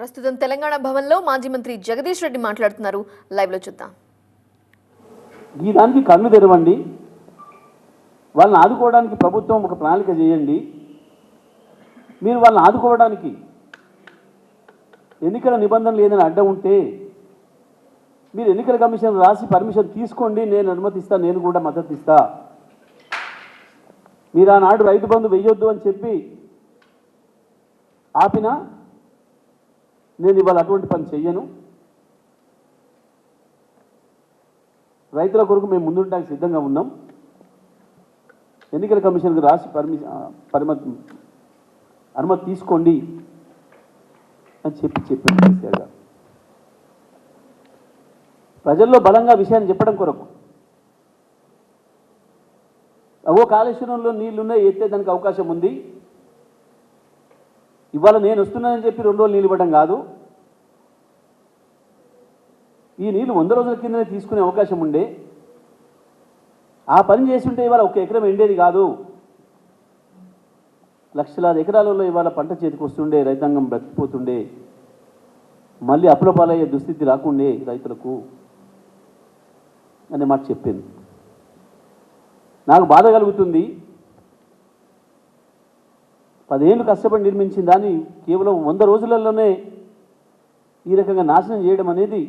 ప్రస్తుతం తెలంగాణ భవన్లో మాజీ మంత్రి జగదీష్ రెడ్డి మాట్లాడుతున్నారు. లైవ్లో చూద్దాం. ఈ దానికి కన్ను తెరవండి. వాళ్ళని ఆదుకోవడానికి ప్రభుత్వం ఒక ప్రణాళిక చేయండి. మీరు వాళ్ళని ఆదుకోవడానికి ఎన్నికల నిబంధనలు ఏదైనా అడ్డం ఉంటే మీరు ఎన్నికల కమిషన్ రాసి పర్మిషన్ తీసుకోండి. నేను అనుమతిస్తా నేను కూడా మద్దతు ఇస్తా మీరు ఆనాడు రైతు బంధు వెయ్యొద్దు అని చెప్పి ఆపినా నేను ఇవాళ అటువంటి పని చెయ్యను. రైతుల కొరకు మేము ముందుండడానికి సిద్ధంగా ఉన్నాం. ఎన్నికల కమిషన్కి రాసి పర్మిషన్ పరిమతి అనుమతి తీసుకోండి అని చెప్పి చెప్పారు కేసీఆర్ గారు. ప్రజల్లో బలంగా విషయాన్ని చెప్పడం కొరకు. అవో కాళేశ్వరంలో నీళ్ళున్నాయి ఎత్తే దానికి అవకాశం ఉంది. ఇవాళ నేను వస్తున్నానని చెప్పి రెండు రోజులు నీళ్ళు ఇవ్వడం కాదు. ఈ నీళ్ళు వంద రోజుల కిందనే తీసుకునే అవకాశం ఉండే. ఆ పని చేస్తుంటే ఇవాళ ఒక ఎకరం ఎండేది కాదు. లక్షలాది ఎకరాలలో ఇవాళ పంట చేతికి వస్తుండే రైతాంగం బ్రతికిపోతుండే. మళ్ళీ అప్పుల పాలయ్యే దుస్థితి రాకుండే రైతులకు. అనే మాట చెప్పింది. నాకు బాధ కలుగుతుంది. పదేళ్ళు కష్టపడి నిర్మించిన దాన్ని కేవలం వంద రోజులలోనే ఈ రకంగా నాశనం చేయడం అనేది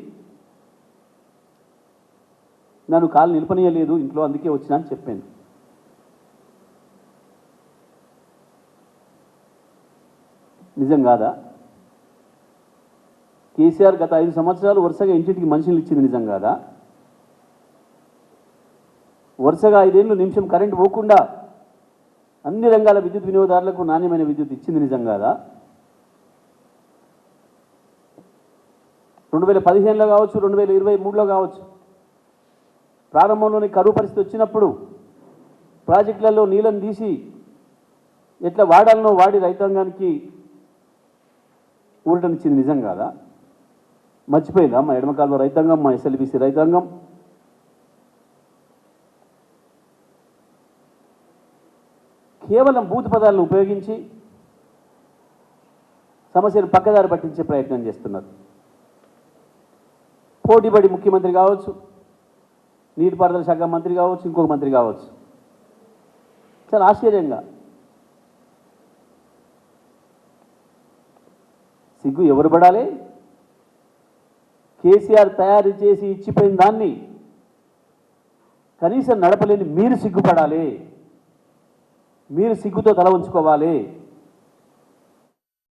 నన్ను కాలు నిలపనీయలేదు ఇంట్లో అందుకే వచ్చినా అని చెప్పాను. నిజం కాదా? కేసీఆర్ గత ఐదు సంవత్సరాలు వరుసగా ఇంటింటికి మనుషులు ఇచ్చింది నిజం కాదా? వరుసగా ఐదేళ్ళు నిమిషం కరెంటు పోకుండా అన్ని రంగాల విద్యుత్ వినియోగదారులకు నాణ్యమైన విద్యుత్ ఇచ్చింది నిజం కాదా? రెండు వేల పదిహేనులో కావచ్చు రెండు వేల ఇరవై మూడులో కావచ్చు. ప్రారంభంలోనే కరువు పరిస్థితి వచ్చినప్పుడు ప్రాజెక్టులలో నీళ్ళని తీసి ఎట్లా వాడాలనో వాడి రైతాంగానికి ఊరటనిచ్చింది నిజం కాదా? మర్చిపోయిందా మా ఎడమకాలంలో రైతాంగం మా ఎస్ఎల్బిసి రైతాంగం? కేవలం బూత్ పదాలను ఉపయోగించి సమస్యను పక్కదారి పట్టించే ప్రయత్నం చేస్తున్నారు. పోటీపడి ముఖ్యమంత్రి కావచ్చు నీటిపారుదల శాఖ మంత్రి కావచ్చు ఇంకొక మంత్రి కావచ్చు. చాలా ఆశ్చర్యంగా. సిగ్గు ఎవరు పడాలి? కేసీఆర్ తయారు చేసి ఇచ్చిపోయిన దాన్ని కనీసం నడపలేని మీరు సిగ్గుపడాలి. మీరు సిగ్గుతో తల ఉంచుకోవాలి